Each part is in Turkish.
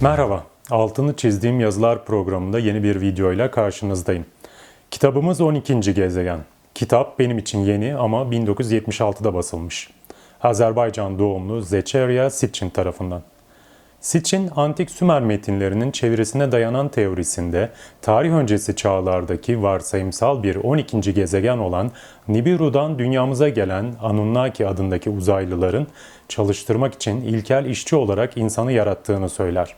Merhaba, altını çizdiğim yazılar programında yeni bir videoyla karşınızdayım. Kitabımız 12. gezegen. Kitap benim için yeni ama 1976'da basılmış. Azerbaycan doğumlu Zecheria Sitchin tarafından. Sitchin, antik Sümer metinlerinin çevirisine dayanan teorisinde tarih öncesi çağlardaki varsayımsal bir 12. gezegen olan Nibiru'dan dünyamıza gelen Anunnaki adındaki uzaylıların çalıştırmak için ilkel işçi olarak insanı yarattığını söyler.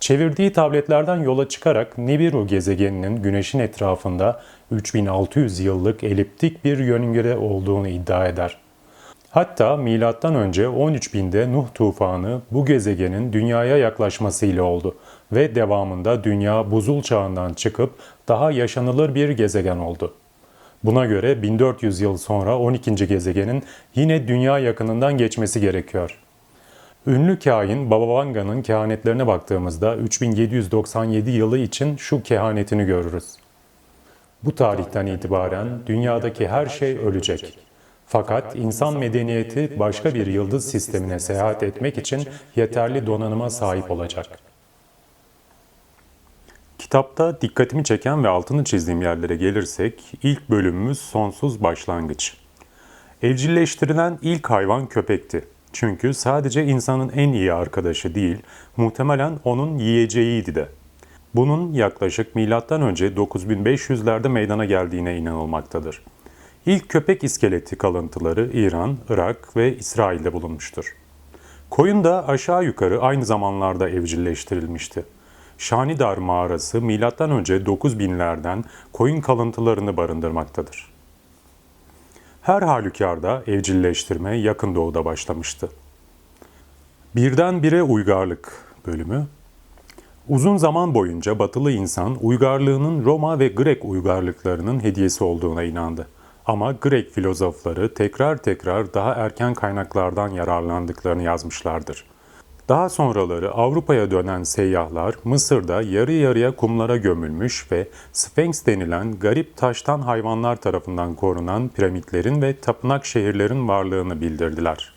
Çevirdiği tabletlerden yola çıkarak Nibiru gezegeninin Güneş'in etrafında 3600 yıllık eliptik bir yörünge olduğunu iddia eder. Hatta milattan önce 13.000'de Nuh tufanı bu gezegenin dünyaya yaklaşmasıyla oldu ve devamında dünya buzul çağından çıkıp daha yaşanılır bir gezegen oldu. Buna göre 1400 yıl sonra 12. gezegenin yine dünya yakınından geçmesi gerekiyor. Ünlü kahin Baba Vanga'nın kehanetlerine baktığımızda 3797 yılı için şu kehanetini görürüz. Bu tarihten itibaren dünyadaki her şey ölecek. Fakat insan medeniyeti başka bir yıldız sistemine seyahat etmek için yeterli donanıma sahip olacak. Kitapta dikkatimi çeken ve altını çizdiğim yerlere gelirsek ilk bölümümüz sonsuz başlangıç. Evcilleştirilen ilk hayvan köpekti. Çünkü sadece insanın en iyi arkadaşı değil, muhtemelen onun yiyeceğiydi de. Bunun yaklaşık M.Ö. 9500'lerde meydana geldiğine inanılmaktadır. İlk köpek iskeleti kalıntıları İran, Irak ve İsrail'de bulunmuştur. Koyun da aşağı yukarı aynı zamanlarda evcilleştirilmişti. Şanidar mağarası M.Ö. 9000'lerden koyun kalıntılarını barındırmaktadır. Her halükarda evcilleştirme yakın doğuda başlamıştı. Birdenbire uygarlık bölümü Uzun zaman boyunca batılı insan uygarlığının Roma ve Grek uygarlıklarının hediyesi olduğuna inandı. Ama Grek filozofları tekrar tekrar daha erken kaynaklardan yararlandıklarını yazmışlardır. Daha sonraları Avrupa'ya dönen seyyahlar Mısır'da yarı yarıya kumlara gömülmüş ve Sphinx denilen garip taştan hayvanlar tarafından korunan piramitlerin ve tapınak şehirlerin varlığını bildirdiler.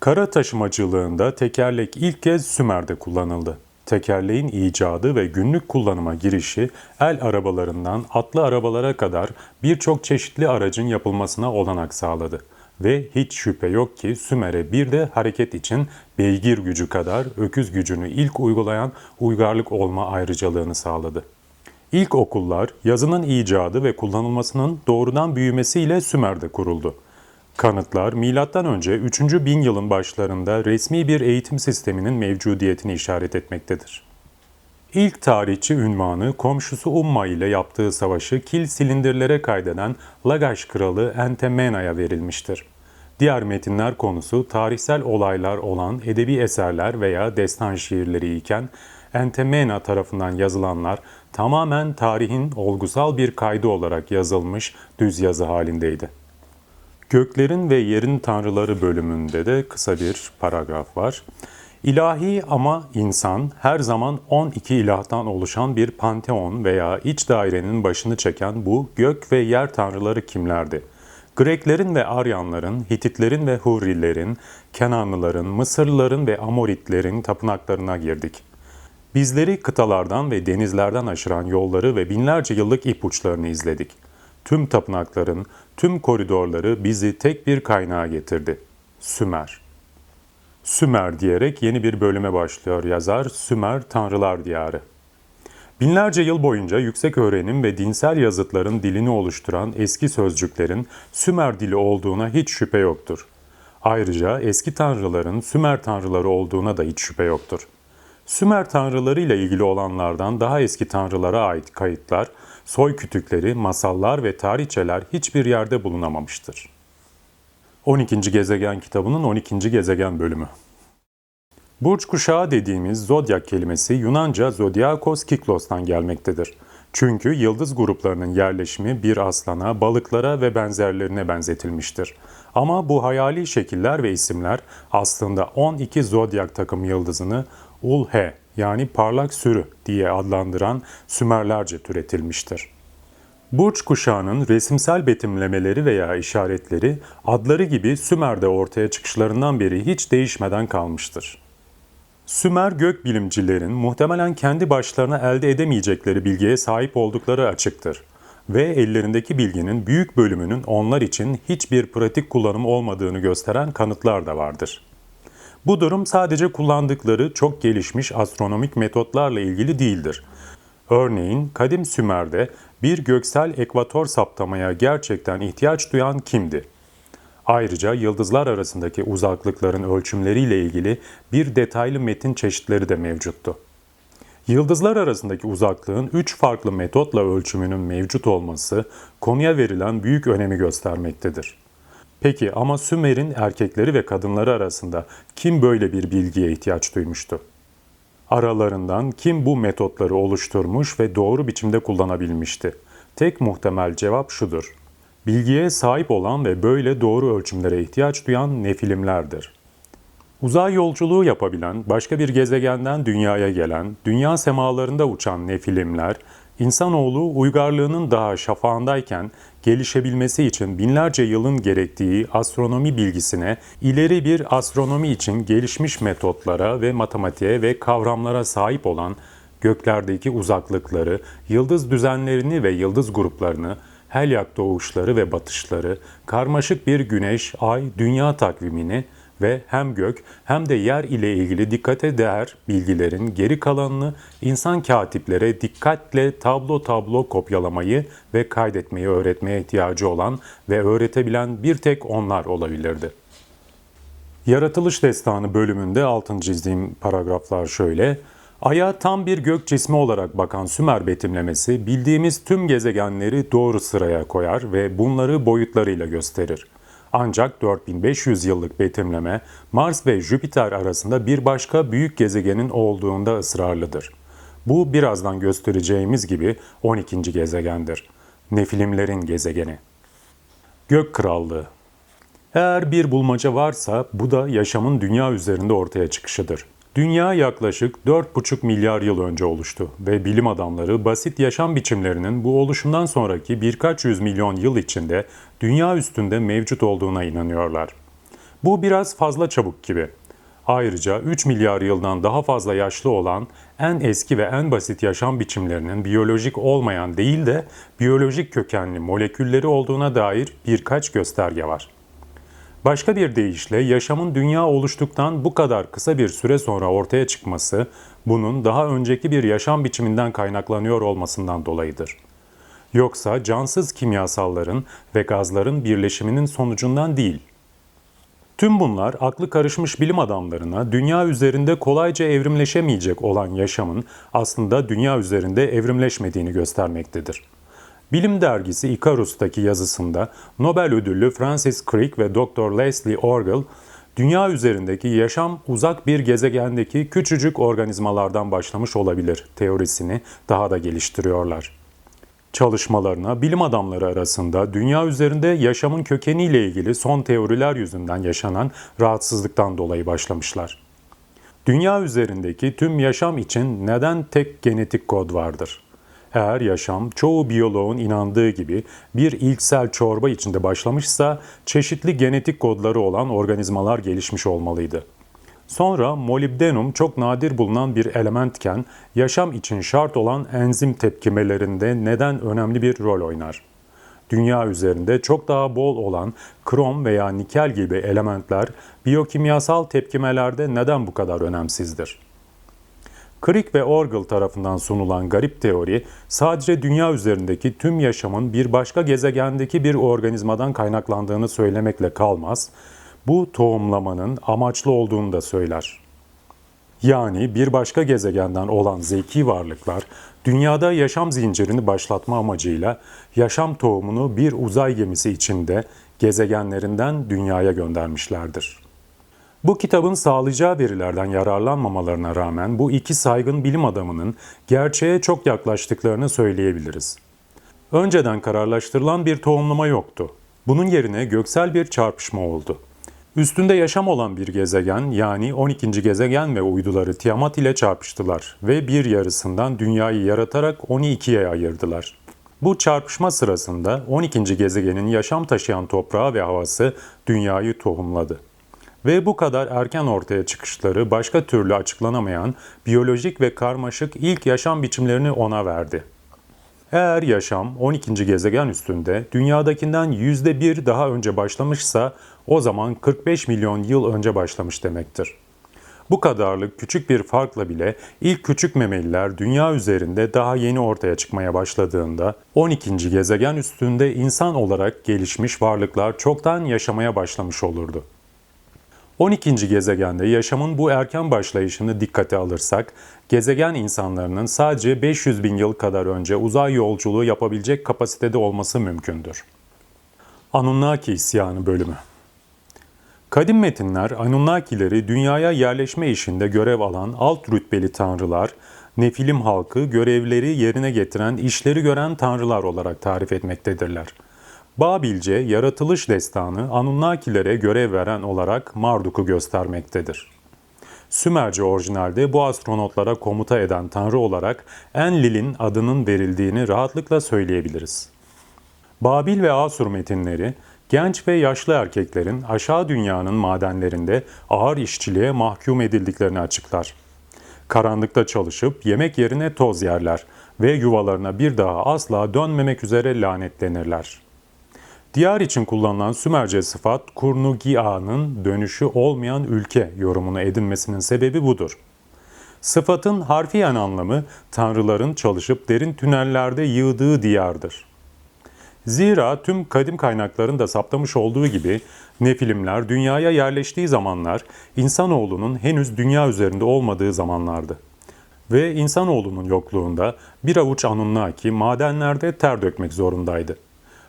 Kara taşımacılığında tekerlek ilk kez Sümer'de kullanıldı. Tekerleğin icadı ve günlük kullanıma girişi el arabalarından atlı arabalara kadar birçok çeşitli aracın yapılmasına olanak sağladı. Ve hiç şüphe yok ki Sümer'e bir de hareket için beygir gücü kadar öküz gücünü ilk uygulayan uygarlık olma ayrıcalığını sağladı. İlk okullar yazının icadı ve kullanılmasının doğrudan büyümesiyle Sümer'de kuruldu. Kanıtlar M.Ö. 3. bin yılın başlarında resmi bir eğitim sisteminin mevcudiyetini işaret etmektedir. İlk tarihçi ünvanı komşusu Umma ile yaptığı savaşı kil silindirlere kaydeden Lagaş kralı Entemena'ya verilmiştir. Diğer metinler konusu tarihsel olaylar olan edebi eserler veya destan şiirleri iken Entemena tarafından yazılanlar tamamen tarihin olgusal bir kaydı olarak yazılmış düz yazı halindeydi. Göklerin ve yerin tanrıları bölümünde de kısa bir paragraf var. İlahi ama insan her zaman 12 ilahtan oluşan bir panteon veya iç dairenin başını çeken bu gök ve yer tanrıları kimlerdi? Greklerin ve Aryanların, Hititlerin ve Hurrilerin, Kenanlıların, Mısırlıların ve Amoritlerin tapınaklarına girdik. Bizleri kıtalardan ve denizlerden aşıran yolları ve binlerce yıllık ipuçlarını izledik. Tüm tapınakların, tüm koridorları bizi tek bir kaynağa getirdi. Sümer. Sümer diyerek yeni bir bölüme başlıyor yazar Sümer Tanrılar Diyarı. Binlerce yıl boyunca yüksek öğrenim ve dinsel yazıtların dilini oluşturan eski sözcüklerin Sümer dili olduğuna hiç şüphe yoktur. Ayrıca eski tanrıların Sümer tanrıları olduğuna da hiç şüphe yoktur. Sümer tanrıları ile ilgili olanlardan daha eski tanrılara ait kayıtlar, soy kütükleri, masallar ve tarihçeler hiçbir yerde bulunamamıştır. 12. Gezegen kitabının 12. gezegen bölümü. Burç kuşağı dediğimiz zodyak kelimesi Yunanca zodiakos kiklos'tan gelmektedir. Çünkü yıldız gruplarının yerleşimi bir aslana, balıklara ve benzerlerine benzetilmiştir. Ama bu hayali şekiller ve isimler aslında 12 zodyak takım yıldızını Ulhe yani parlak sürü diye adlandıran Sümerlerce türetilmiştir. Burç kuşağının resimsel betimlemeleri veya işaretleri adları gibi Sümer'de ortaya çıkışlarından beri hiç değişmeden kalmıştır. Sümer gökbilimcilerin muhtemelen kendi başlarına elde edemeyecekleri bilgiye sahip oldukları açıktır ve ellerindeki bilginin büyük bölümünün onlar için hiçbir pratik kullanım olmadığını gösteren kanıtlar da vardır. Bu durum sadece kullandıkları çok gelişmiş astronomik metotlarla ilgili değildir. Örneğin kadim Sümer'de bir göksel ekvator saptamaya gerçekten ihtiyaç duyan kimdi? Ayrıca yıldızlar arasındaki uzaklıkların ölçümleriyle ilgili bir detaylı metin çeşitleri de mevcuttu. Yıldızlar arasındaki uzaklığın üç farklı metotla ölçümünün mevcut olması konuya verilen büyük önemi göstermektedir. Peki ama Sümer'in erkekleri ve kadınları arasında kim böyle bir bilgiye ihtiyaç duymuştu? Aralarından kim bu metotları oluşturmuş ve doğru biçimde kullanabilmişti? Tek muhtemel cevap şudur. Bilgiye sahip olan ve böyle doğru ölçümlere ihtiyaç duyan nefilimlerdir. Uzay yolculuğu yapabilen, başka bir gezegenden dünyaya gelen, dünya semalarında uçan nefilimler, insanoğlu uygarlığının daha şafağındayken gelişebilmesi için binlerce yılın gerektiği astronomi bilgisine, ileri bir astronomi için gelişmiş metotlara ve matematiğe ve kavramlara sahip olan göklerdeki uzaklıkları, yıldız düzenlerini ve yıldız gruplarını, helyak doğuşları ve batışları, karmaşık bir güneş, ay, dünya takvimini, ve hem gök hem de yer ile ilgili dikkate değer bilgilerin geri kalanını insan katiplere dikkatle tablo tablo kopyalamayı ve kaydetmeyi öğretmeye ihtiyacı olan ve öğretebilen bir tek onlar olabilirdi. Yaratılış Destanı bölümünde altın çizdiğim paragraflar şöyle. Ay'a tam bir gök cismi olarak bakan Sümer betimlemesi bildiğimiz tüm gezegenleri doğru sıraya koyar ve bunları boyutlarıyla gösterir. Ancak 4500 yıllık betimleme Mars ve Jüpiter arasında bir başka büyük gezegenin olduğunda ısrarlıdır. Bu birazdan göstereceğimiz gibi 12. gezegendir. Nefilimlerin gezegeni. Gök Krallığı Eğer bir bulmaca varsa bu da yaşamın dünya üzerinde ortaya çıkışıdır. Dünya yaklaşık 4,5 milyar yıl önce oluştu ve bilim adamları basit yaşam biçimlerinin bu oluşumdan sonraki birkaç yüz milyon yıl içinde dünya üstünde mevcut olduğuna inanıyorlar. Bu biraz fazla çabuk gibi. Ayrıca 3 milyar yıldan daha fazla yaşlı olan en eski ve en basit yaşam biçimlerinin biyolojik olmayan değil de biyolojik kökenli molekülleri olduğuna dair birkaç gösterge var. Başka bir deyişle yaşamın dünya oluştuktan bu kadar kısa bir süre sonra ortaya çıkması bunun daha önceki bir yaşam biçiminden kaynaklanıyor olmasından dolayıdır. Yoksa cansız kimyasalların ve gazların birleşiminin sonucundan değil. Tüm bunlar aklı karışmış bilim adamlarına dünya üzerinde kolayca evrimleşemeyecek olan yaşamın aslında dünya üzerinde evrimleşmediğini göstermektedir. Bilim dergisi Icarus'taki yazısında Nobel ödüllü Francis Crick ve Dr. Leslie Orgel, dünya üzerindeki yaşam uzak bir gezegendeki küçücük organizmalardan başlamış olabilir teorisini daha da geliştiriyorlar. Çalışmalarına bilim adamları arasında dünya üzerinde yaşamın kökeniyle ilgili son teoriler yüzünden yaşanan rahatsızlıktan dolayı başlamışlar. Dünya üzerindeki tüm yaşam için neden tek genetik kod vardır? Eğer yaşam çoğu biyoloğun inandığı gibi bir ilksel çorba içinde başlamışsa çeşitli genetik kodları olan organizmalar gelişmiş olmalıydı. Sonra molibdenum çok nadir bulunan bir elementken yaşam için şart olan enzim tepkimelerinde neden önemli bir rol oynar? Dünya üzerinde çok daha bol olan krom veya nikel gibi elementler biyokimyasal tepkimelerde neden bu kadar önemsizdir? Crick ve Orgel tarafından sunulan garip teori sadece dünya üzerindeki tüm yaşamın bir başka gezegendeki bir organizmadan kaynaklandığını söylemekle kalmaz, bu tohumlamanın amaçlı olduğunu da söyler. Yani bir başka gezegenden olan zeki varlıklar dünyada yaşam zincirini başlatma amacıyla yaşam tohumunu bir uzay gemisi içinde gezegenlerinden dünyaya göndermişlerdir. Bu kitabın sağlayacağı verilerden yararlanmamalarına rağmen bu iki saygın bilim adamının gerçeğe çok yaklaştıklarını söyleyebiliriz. Önceden kararlaştırılan bir tohumlama yoktu. Bunun yerine göksel bir çarpışma oldu. Üstünde yaşam olan bir gezegen yani 12. gezegen ve uyduları Tiamat ile çarpıştılar ve bir yarısından dünyayı yaratarak 12'ye ayırdılar. Bu çarpışma sırasında 12. gezegenin yaşam taşıyan toprağı ve havası dünyayı tohumladı. Ve bu kadar erken ortaya çıkışları başka türlü açıklanamayan biyolojik ve karmaşık ilk yaşam biçimlerini ona verdi. Eğer yaşam 12. gezegen üstünde dünyadakinden %1 daha önce başlamışsa o zaman 45 milyon yıl önce başlamış demektir. Bu kadarlık küçük bir farkla bile ilk küçük memeliler dünya üzerinde daha yeni ortaya çıkmaya başladığında 12. gezegen üstünde insan olarak gelişmiş varlıklar çoktan yaşamaya başlamış olurdu. 12. gezegende yaşamın bu erken başlayışını dikkate alırsak, gezegen insanlarının sadece 500 bin yıl kadar önce uzay yolculuğu yapabilecek kapasitede olması mümkündür. Anunnaki isyanı bölümü Kadim metinler Anunnakileri dünyaya yerleşme işinde görev alan alt rütbeli tanrılar, Nefilim halkı görevleri yerine getiren, işleri gören tanrılar olarak tarif etmektedirler. Babilce yaratılış destanı Anunnakilere görev veren olarak Marduk'u göstermektedir. Sümerce orijinalde bu astronotlara komuta eden tanrı olarak Enlil'in adının verildiğini rahatlıkla söyleyebiliriz. Babil ve Asur metinleri genç ve yaşlı erkeklerin aşağı dünyanın madenlerinde ağır işçiliğe mahkum edildiklerini açıklar. Karanlıkta çalışıp yemek yerine toz yerler ve yuvalarına bir daha asla dönmemek üzere lanetlenirler. Diyar için kullanılan Sümerce sıfat Kurnugia'nın dönüşü olmayan ülke yorumunu edinmesinin sebebi budur. Sıfatın harfiyen anlamı tanrıların çalışıp derin tünellerde yığdığı diyardır. Zira tüm kadim kaynakların da saptamış olduğu gibi Nefilimler dünyaya yerleştiği zamanlar insanoğlunun henüz dünya üzerinde olmadığı zamanlardı. Ve insanoğlunun yokluğunda bir avuç Anunnaki madenlerde ter dökmek zorundaydı.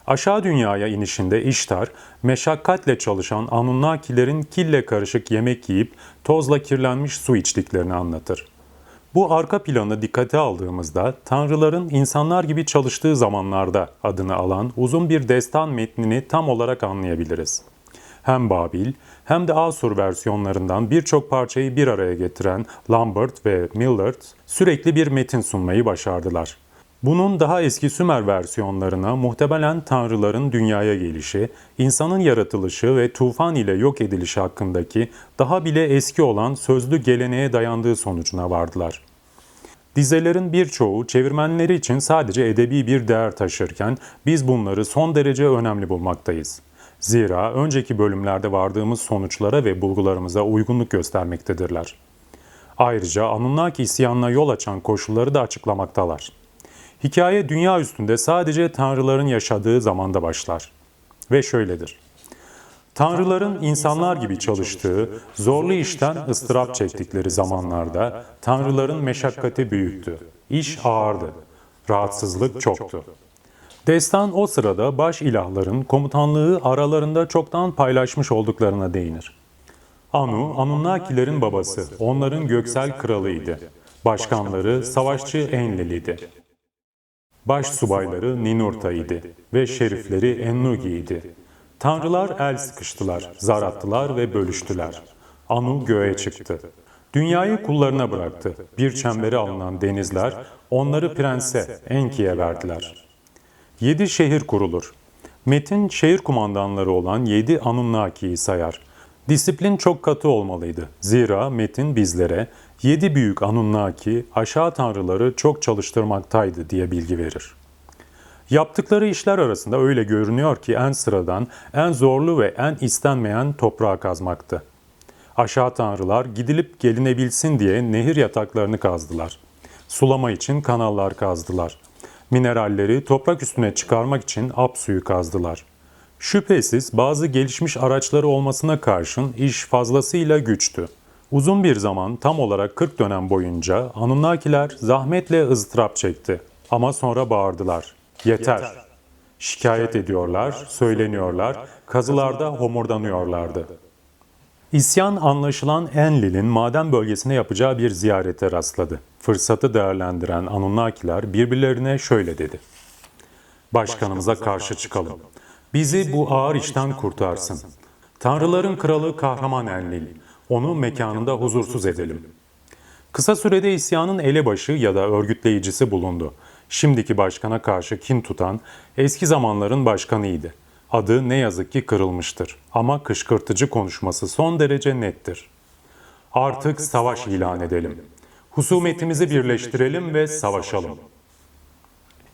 Aşağı dünyaya inişinde İştar, meşakkatle çalışan Anunnakilerin kille karışık yemek yiyip tozla kirlenmiş su içtiklerini anlatır. Bu arka planı dikkate aldığımızda tanrıların insanlar gibi çalıştığı zamanlarda adını alan uzun bir destan metnini tam olarak anlayabiliriz. Hem Babil hem de Asur versiyonlarından birçok parçayı bir araya getiren Lambert ve Millard sürekli bir metin sunmayı başardılar. Bunun daha eski Sümer versiyonlarına muhtemelen tanrıların dünyaya gelişi, insanın yaratılışı ve tufan ile yok edilişi hakkındaki daha bile eski olan sözlü geleneğe dayandığı sonucuna vardılar. Dizelerin birçoğu çevirmenleri için sadece edebi bir değer taşırken biz bunları son derece önemli bulmaktayız. Zira önceki bölümlerde vardığımız sonuçlara ve bulgularımıza uygunluk göstermektedirler. Ayrıca Anunnaki isyanına yol açan koşulları da açıklamaktalar. Hikaye dünya üstünde sadece tanrıların yaşadığı zamanda başlar. Ve şöyledir. Tanrıların insanlar gibi çalıştığı, zorlu işten ıstırap çektikleri zamanlarda tanrıların meşakkati büyüktü. İş ağırdı. Rahatsızlık çoktu. Destan o sırada baş ilahların komutanlığı aralarında çoktan paylaşmış olduklarına değinir. Anu, Anunnakilerin babası, onların göksel kralıydı. Başkanları savaşçı Enlil'iydi. Baş subayları Ninurta idi ve şerifleri Ennugi idi. Tanrılar el sıkıştılar, zar attılar ve bölüştüler. Anu göğe çıktı. Dünyayı kullarına bıraktı. Bir çembere alınan denizler onları prense Enki'ye verdiler. Yedi şehir kurulur. Metin şehir kumandanları olan yedi Anunnaki'yi sayar. Disiplin çok katı olmalıydı. Zira metin bizlere yedi büyük Anunnaki aşağı tanrıları çok çalıştırmaktaydı diye bilgi verir. Yaptıkları işler arasında öyle görünüyor ki en sıradan, en zorlu ve en istenmeyen toprağı kazmaktı. Aşağı tanrılar gidilip gelinebilsin diye nehir yataklarını kazdılar. Sulama için kanallar kazdılar. Mineralleri toprak üstüne çıkarmak için ap suyu kazdılar. Şüphesiz bazı gelişmiş araçları olmasına karşın iş fazlasıyla güçtü. Uzun bir zaman tam olarak 40 dönem boyunca Anunnakiler zahmetle ızdırap çekti. Ama sonra bağırdılar. Yeter. Şikayet ediyorlar, söyleniyorlar, kazılarda homurdanıyorlardı. İsyan anlaşılan Enlil'in maden bölgesine yapacağı bir ziyarete rastladı. Fırsatı değerlendiren Anunnakiler birbirlerine şöyle dedi. Başkanımıza karşı çıkalım. Bizi bu ağır işten kurtarsın. Tanrıların kralı kahraman Enlil. Onu mekanında huzursuz edelim. Kısa sürede isyanın elebaşı ya da örgütleyicisi bulundu. Şimdiki başkana karşı kin tutan eski zamanların başkanıydı. Adı ne yazık ki kırılmıştır ama kışkırtıcı konuşması son derece nettir. Artık savaş ilan edelim. Husumetimizi birleştirelim ve savaşalım.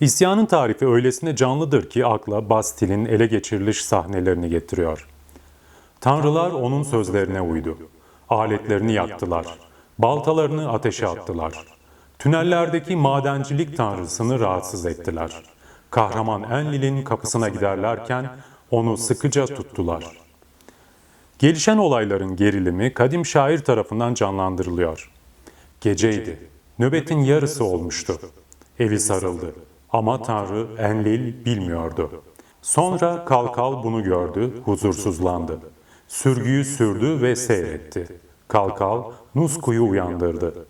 İsyanın tarifi öylesine canlıdır ki akla Bastil'in ele geçiriliş sahnelerini getiriyor. Tanrılar onun sözlerine uydu. Aletlerini yaktılar. Baltalarını ateşe attılar. Tünellerdeki madencilik tanrısını rahatsız ettiler. Kahraman Enlil'in kapısına giderlerken onu sıkıca tuttular. Gelişen olayların gerilimi kadim şair tarafından canlandırılıyor. Geceydi. Nöbetin yarısı olmuştu. Evi sarıldı. Ama Tanrı Enlil bilmiyordu. Sonra Kalkal bunu gördü, huzursuzlandı. Sürgüyü sürdü ve seyretti. Kalkal Nusku'yu uyandırdı.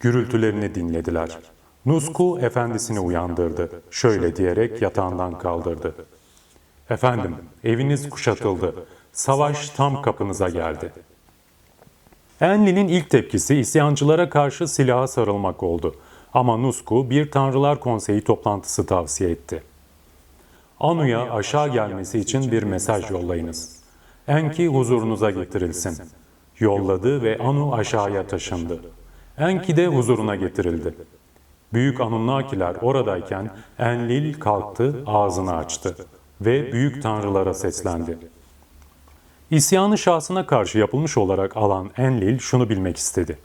Gürültülerini dinlediler. Nusku efendisini uyandırdı. Şöyle diyerek yatağından kaldırdı. Efendim, eviniz kuşatıldı. Savaş tam kapınıza geldi. Enlin'in ilk tepkisi isyancılara karşı silaha sarılmak oldu. Ama Nusku bir Tanrılar Konseyi toplantısı tavsiye etti. Anu'ya aşağı gelmesi için bir mesaj yollayınız. Enki huzurunuza getirilsin. Yolladı ve Anu aşağıya taşındı. Enki de huzuruna getirildi. Büyük Anunnakiler oradayken Enlil kalktı, ağzını açtı ve büyük tanrılara seslendi. İsyanı şahsına karşı yapılmış olarak alan Enlil şunu bilmek istedi.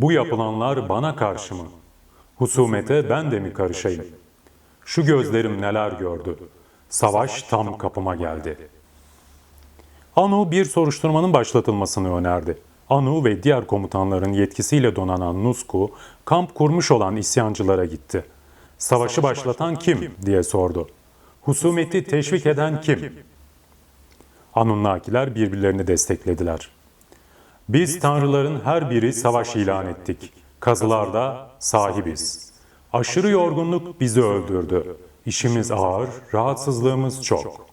Bu yapılanlar bana karşı mı? Husumete ben de mi karışayım? Şu gözlerim neler gördü. Savaş tam kapıma geldi. Anu bir soruşturmanın başlatılmasını önerdi. Anu ve diğer komutanların yetkisiyle donanan Nusku, kamp kurmuş olan isyancılara gitti. Savaşı başlatan kim diye sordu. Husumeti teşvik eden kim? Anunnakiler birbirlerini desteklediler. Biz tanrıların her biri savaş ilan ettik. Kazılarda sahibiz. Aşırı yorgunluk bizi öldürdü. İşimiz ağır, rahatsızlığımız çok.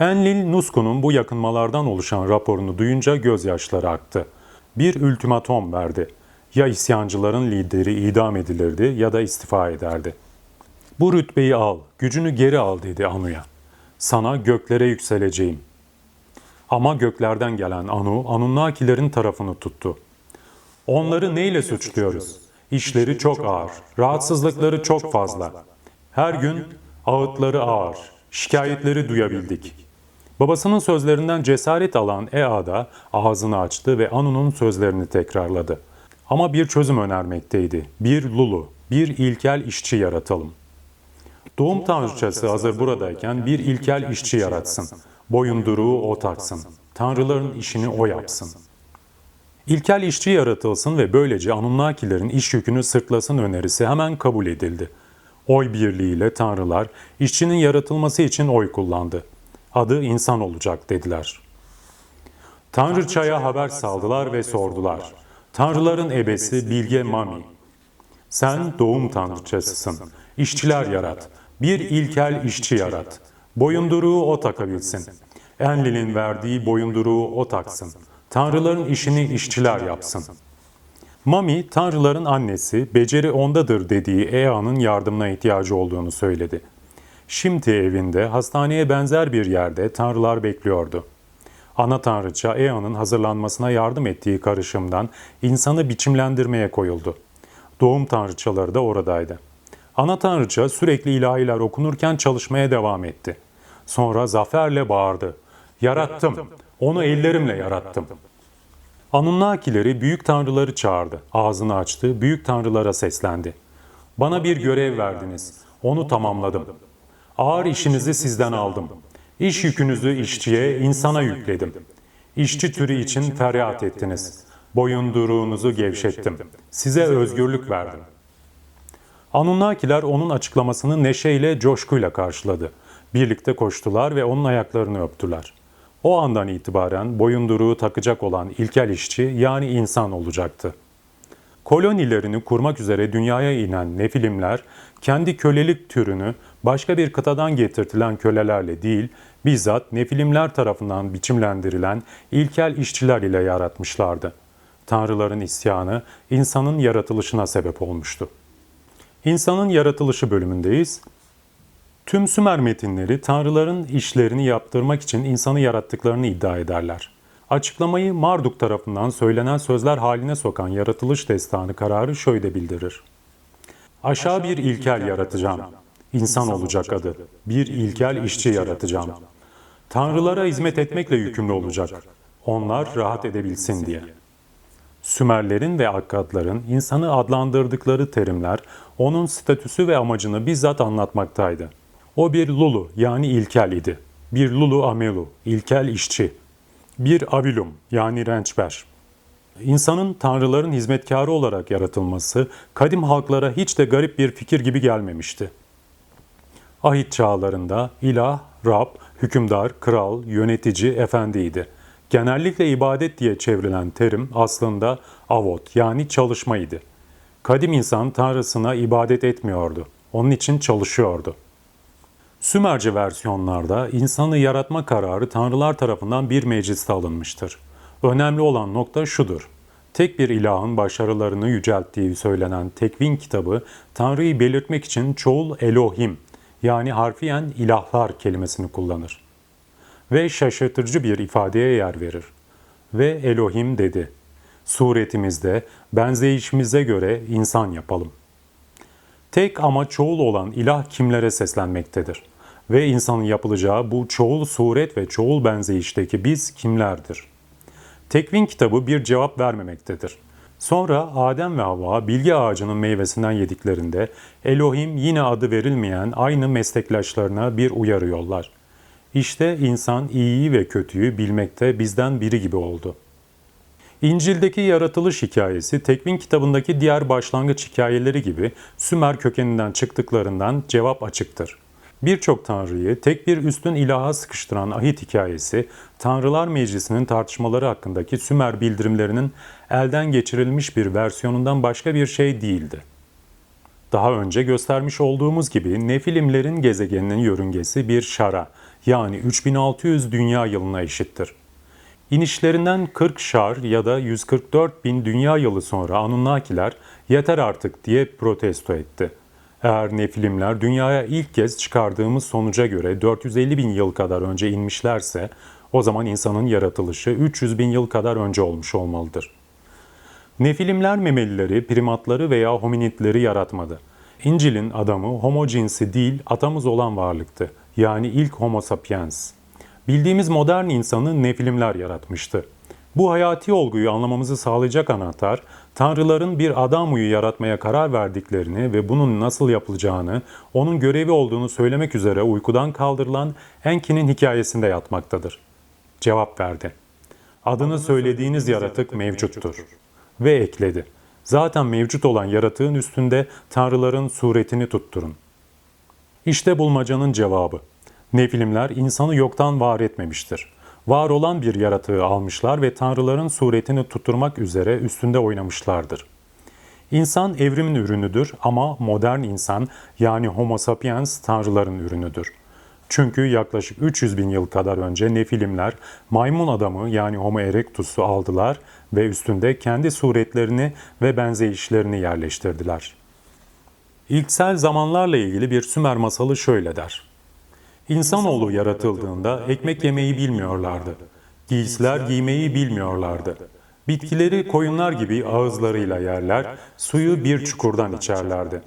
Enlil Nusku'nun bu yakınmalardan oluşan raporunu duyunca gözyaşları aktı. Bir ultimatom verdi. Ya isyancıların lideri idam edilirdi ya da istifa ederdi. Bu rütbeyi al, gücünü geri al dedi Anu'ya. Sana göklere yükseleceğim. Ama göklerden gelen Anu, Anunnakilerin tarafını tuttu. Onları neyle suçluyoruz? İşleri çok ağır, rahatsızlıkları çok fazla. Her gün ağıtları ağır, şikayetleri duyabildik. Babasının sözlerinden cesaret alan Ea da ağzını açtı ve Anu'nun sözlerini tekrarladı. Ama bir çözüm önermekteydi. Bir Lulu, bir ilkel işçi yaratalım. Doğum tanrıçası hazır buradayken bir ilkel işçi yaratsın. Boyunduruğu o taksın. Tanrıların işini o yapsın. İlkel işçi yaratılsın ve böylece Anunnakilerin iş yükünü sırtlasın önerisi hemen kabul edildi. Oy birliğiyle tanrılar işçinin yaratılması için oy kullandı. Adı insan olacak dediler. Tanrıçaya haber saldılar ve sordular. Tanrıların ebesi Bilge Mami. Sen doğum tanrıçasısın. İşçiler yarat. Bir ilkel işçi yarat. Boyunduruğu o takabilsin. Enlil'in verdiği boyunduruğu o taksın. Tanrıların işini işçiler yapsın. Mami, tanrıların annesi, beceri ondadır dediği Ea'nın yardımına ihtiyacı olduğunu söyledi. Şimdi evinde, hastaneye benzer bir yerde tanrılar bekliyordu. Ana tanrıça Ea'nın hazırlanmasına yardım ettiği karışımdan insanı biçimlendirmeye koyuldu. Doğum tanrıçaları da oradaydı. Ana tanrıça sürekli ilahiler okunurken çalışmaya devam etti. Sonra zaferle bağırdı. Yarattım, onu ellerimle yarattım. Anunnakileri büyük tanrıları çağırdı. Ağzını açtı, büyük tanrılara seslendi. Bana bir görev verdiniz. Onu tamamladım. Ağır işinizi sizden aldım. İş yükünüzü işçiye, insana yükledim. İşçi türü için feryat ettiniz. Boyunduruğunuzu gevşettim. Size özgürlük verdim. Anunnakiler onun açıklamasını neşeyle, coşkuyla karşıladı. Birlikte koştular ve onun ayaklarını öptüler. O andan itibaren boyunduruğu takacak olan ilkel işçi yani insan olacaktı. Kolonilerini kurmak üzere dünyaya inen Nefilimler, kendi kölelik türünü başka bir kıtadan getirtilen kölelerle değil, bizzat Nefilimler tarafından biçimlendirilen ilkel işçiler ile yaratmışlardı. Tanrıların isyanı insanın yaratılışına sebep olmuştu. İnsanın yaratılışı bölümündeyiz. Tüm Sümer metinleri tanrıların işlerini yaptırmak için insanı yarattıklarını iddia ederler. Açıklamayı Marduk tarafından söylenen sözler haline sokan yaratılış destanı kararı şöyle bildirir. Aşağı bir ilkel yaratacağım. İnsan olacak adı. Bir ilkel işçi yaratacağım. Tanrılara hizmet etmekle yükümlü olacak. Onlar rahat edebilsin diye. Sümerlerin ve Akkadların insanı adlandırdıkları terimler onun statüsü ve amacını bizzat anlatmaktaydı. O bir lulu yani ilkel idi. Bir lulu amelu, ilkel işçi. Bir avilum yani rençber. İnsanın tanrıların hizmetkarı olarak yaratılması kadim halklara hiç de garip bir fikir gibi gelmemişti. Ahit çağlarında ilah, Rab, hükümdar, kral, yönetici, efendiydi. Genellikle ibadet diye çevrilen terim aslında avot yani çalışmaydı. Kadim insan tanrısına ibadet etmiyordu. Onun için çalışıyordu. Sümerce versiyonlarda insanı yaratma kararı tanrılar tarafından bir mecliste alınmıştır. Önemli olan nokta şudur. Tek bir ilahın başarılarını yücelttiği söylenen Tekvin kitabı Tanrı'yı belirtmek için çoğul Elohim yani harfiyen ilahlar kelimesini kullanır. Ve şaşırtıcı bir ifadeye yer verir. Ve Elohim dedi. Suretimizde, benzeyişimize göre insan yapalım. Tek ama çoğul olan ilah kimlere seslenmektedir? Ve insanın yapılacağı bu çoğul suret ve çoğul benzeyişteki biz kimlerdir? Tekvin kitabı bir cevap vermemektedir. Sonra Adem ve Havva bilgi ağacının meyvesinden yediklerinde Elohim yine adı verilmeyen aynı meslektaşlarına bir uyarı yollar. İşte insan iyiyi ve kötüyü bilmekte bizden biri gibi oldu. İncil'deki yaratılış hikayesi Tekvin kitabındaki diğer başlangıç hikayeleri gibi Sümer kökeninden çıktıklarından cevap açıktır. Birçok tanrıyı tek bir üstün ilaha sıkıştıran ahit hikayesi, Tanrılar Meclisi'nin tartışmaları hakkındaki Sümer bildirimlerinin elden geçirilmiş bir versiyonundan başka bir şey değildi. Daha önce göstermiş olduğumuz gibi Nefilimlerin gezegeninin yörüngesi bir şara yani 3600 dünya yılına eşittir. İnişlerinden 40 şar ya da 144 bin dünya yılı sonra Anunnakiler yeter artık diye protesto etti. Eğer Nefilimler dünyaya ilk kez çıkardığımız sonuca göre 450 bin yıl kadar önce inmişlerse o zaman insanın yaratılışı 300 bin yıl kadar önce olmuş olmalıdır. Nefilimler memelileri, primatları veya hominidleri yaratmadı. İncil'in adamı homo cinsi değil atamız olan varlıktı. Yani ilk homo sapiens. Bildiğimiz modern insanı nefilimler yaratmıştı. Bu hayati olguyu anlamamızı sağlayacak anahtar, tanrıların bir adam uyu yaratmaya karar verdiklerini ve bunun nasıl yapılacağını, onun görevi olduğunu söylemek üzere uykudan kaldırılan Enki'nin hikayesinde yatmaktadır. Cevap verdi. Adını söylediğiniz yaratık mevcuttur. Ve ekledi. Zaten mevcut olan yaratığın üstünde tanrıların suretini tutturun. İşte bulmacanın cevabı. Nefilimler insanı yoktan var etmemiştir. Var olan bir yaratığı almışlar ve tanrıların suretini tutturmak üzere üstünde oynamışlardır. İnsan evrimin ürünüdür ama modern insan yani homo sapiens tanrıların ürünüdür. Çünkü yaklaşık 300 bin yıl kadar önce Nefilimler maymun adamı yani Homo erectus'u aldılar ve üstünde kendi suretlerini ve benzeyişlerini yerleştirdiler. İlksel zamanlarla ilgili bir Sümer masalı şöyle der. İnsanoğlu yaratıldığında ekmek yemeyi bilmiyorlardı. Giysiler giymeyi bilmiyorlardı. Bitkileri koyunlar gibi ağızlarıyla yerler, suyu bir çukurdan içerlerdi.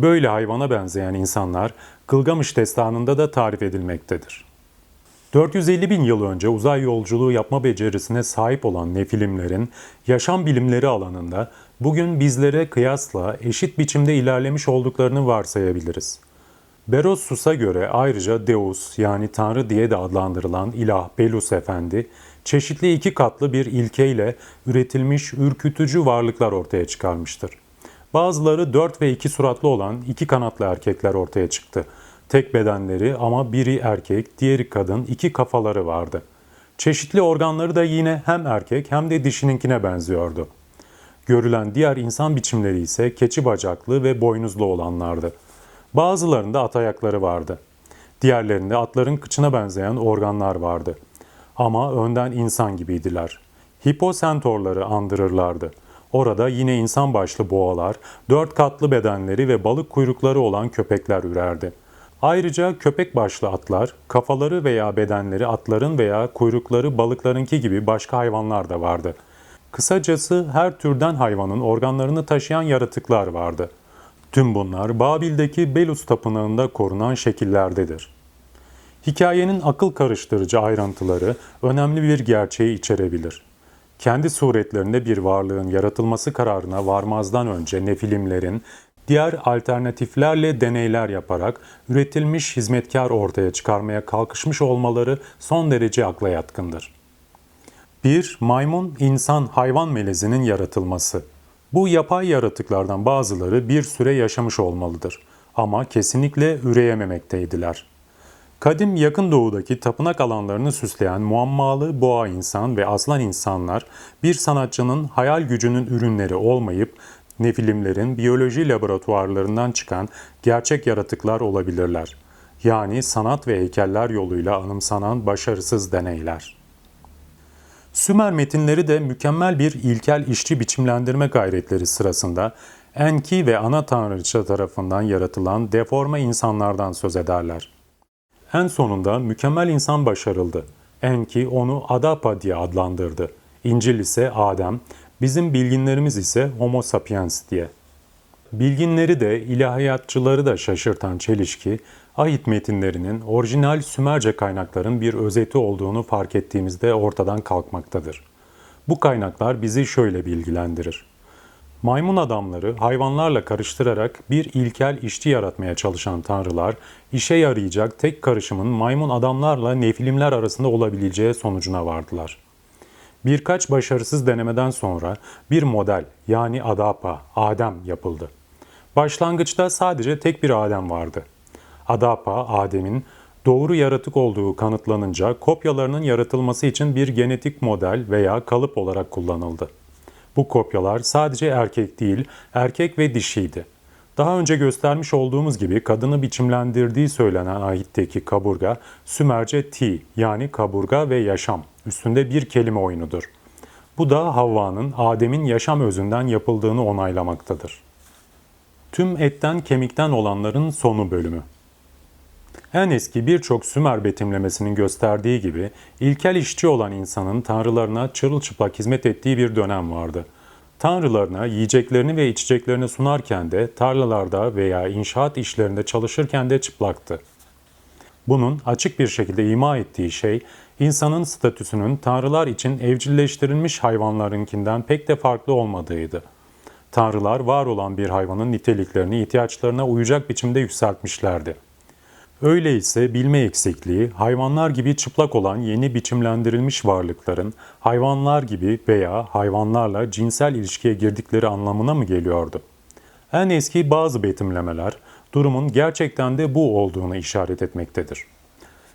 Böyle hayvana benzeyen insanlar Gılgamış destanında da tarif edilmektedir. 450 bin yıl önce uzay yolculuğu yapma becerisine sahip olan nefilimlerin yaşam bilimleri alanında bugün bizlere kıyasla eşit biçimde ilerlemiş olduklarını varsayabiliriz. Berossus'a göre ayrıca Deus yani Tanrı diye de adlandırılan ilah Belus Efendi, çeşitli iki katlı bir ilkeyle üretilmiş ürkütücü varlıklar ortaya çıkarmıştır. Bazıları dört ve iki suratlı olan iki kanatlı erkekler ortaya çıktı. Tek bedenleri ama biri erkek, diğeri kadın, iki kafaları vardı. Çeşitli organları da yine hem erkek hem de dişininkine benziyordu. Görülen diğer insan biçimleri ise keçi bacaklı ve boynuzlu olanlardı. Bazılarında at ayakları vardı. Diğerlerinde atların kıçına benzeyen organlar vardı. Ama önden insan gibiydiler. Hiposentorları andırırlardı. Orada yine insan başlı boğalar, dört katlı bedenleri ve balık kuyrukları olan köpekler ürerdi. Ayrıca köpek başlı atlar, kafaları veya bedenleri atların veya kuyrukları balıklarınki gibi başka hayvanlar da vardı. Kısacası her türden hayvanın organlarını taşıyan yaratıklar vardı. Tüm bunlar Babil'deki Belus tapınağında korunan şekillerdedir. Hikayenin akıl karıştırıcı ayrıntıları önemli bir gerçeği içerebilir. Kendi suretlerinde bir varlığın yaratılması kararına varmazdan önce nefilimlerin diğer alternatiflerle deneyler yaparak üretilmiş hizmetkar ortaya çıkarmaya kalkışmış olmaları son derece akla yatkındır. 1. Maymun, insan, hayvan melezinin yaratılması. Bu yapay yaratıklardan bazıları bir süre yaşamış olmalıdır ama kesinlikle üreyememekteydiler. Kadim yakın doğudaki tapınak alanlarını süsleyen muammalı boğa insan ve aslan insanlar bir sanatçının hayal gücünün ürünleri olmayıp nefilimlerin biyoloji laboratuvarlarından çıkan gerçek yaratıklar olabilirler. Yani sanat ve heykeller yoluyla anımsanan başarısız deneyler. Sümer metinleri de mükemmel bir ilkel işçi biçimlendirme gayretleri sırasında Enki ve ana tanrıça tarafından yaratılan deforme insanlardan söz ederler. En sonunda mükemmel insan başarıldı. Enki onu Adapa diye adlandırdı. İncil ise Adem, bizim bilginlerimiz ise Homo sapiens diye. Bilginleri de ilahiyatçıları da şaşırtan çelişki, Ahit metinlerinin orijinal Sümerce kaynakların bir özeti olduğunu fark ettiğimizde ortadan kalkmaktadır. Bu kaynaklar bizi şöyle bilgilendirir. Maymun adamları hayvanlarla karıştırarak bir ilkel işçi yaratmaya çalışan tanrılar, işe yarayacak tek karışımın maymun adamlarla nefilimler arasında olabileceği sonucuna vardılar. Birkaç başarısız denemeden sonra bir model yani Adapa, Adem yapıldı. Başlangıçta sadece tek bir Adem vardı. Adapa, Adem'in doğru yaratık olduğu kanıtlanınca kopyalarının yaratılması için bir genetik model veya kalıp olarak kullanıldı. Bu kopyalar sadece erkek değil, erkek ve dişiydi. Daha önce göstermiş olduğumuz gibi kadını biçimlendirdiği söylenen ayetteki kaburga, Sümerce ti yani kaburga ve yaşam üstünde bir kelime oyunudur. Bu da Havva'nın Adem'in yaşam özünden yapıldığını onaylamaktadır. Tüm etten kemikten olanların sonu bölümü. En eski birçok Sümer betimlemesinin gösterdiği gibi ilkel işçi olan insanın tanrılarına çırılçıplak hizmet ettiği bir dönem vardı. Tanrılarına yiyeceklerini ve içeceklerini sunarken de tarlalarda veya inşaat işlerinde çalışırken de çıplaktı. Bunun açık bir şekilde ima ettiği şey, insanın statüsünün tanrılar için evcilleştirilmiş hayvanlarınkinden pek de farklı olmadığıydı. Tanrılar var olan bir hayvanın niteliklerini ihtiyaçlarına uyacak biçimde yükseltmişlerdi. Öyleyse bilme eksikliği, hayvanlar gibi çıplak olan yeni biçimlendirilmiş varlıkların hayvanlar gibi veya hayvanlarla cinsel ilişkiye girdikleri anlamına mı geliyordu? En eski bazı betimlemeler durumun gerçekten de bu olduğunu işaret etmektedir.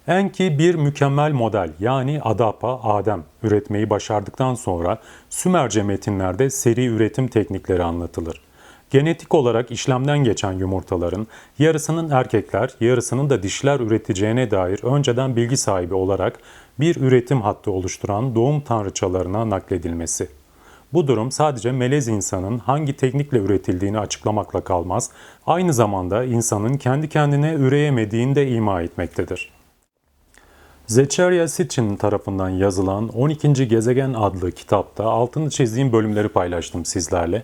Enki bir mükemmel model yani Adapa, Adem üretmeyi başardıktan sonra Sümerce metinlerde seri üretim teknikleri anlatılır. Genetik olarak işlemden geçen yumurtaların yarısının erkekler, yarısının da dişler üreteceğine dair önceden bilgi sahibi olarak bir üretim hattı oluşturan doğum tanrıçalarına nakledilmesi. Bu durum sadece melez insanın hangi teknikle üretildiğini açıklamakla kalmaz, aynı zamanda insanın kendi kendine üreyemediğini de ima etmektedir. Zecharia Sitchin tarafından yazılan 12. Gezegen adlı kitapta altını çizdiğim bölümleri paylaştım sizlerle.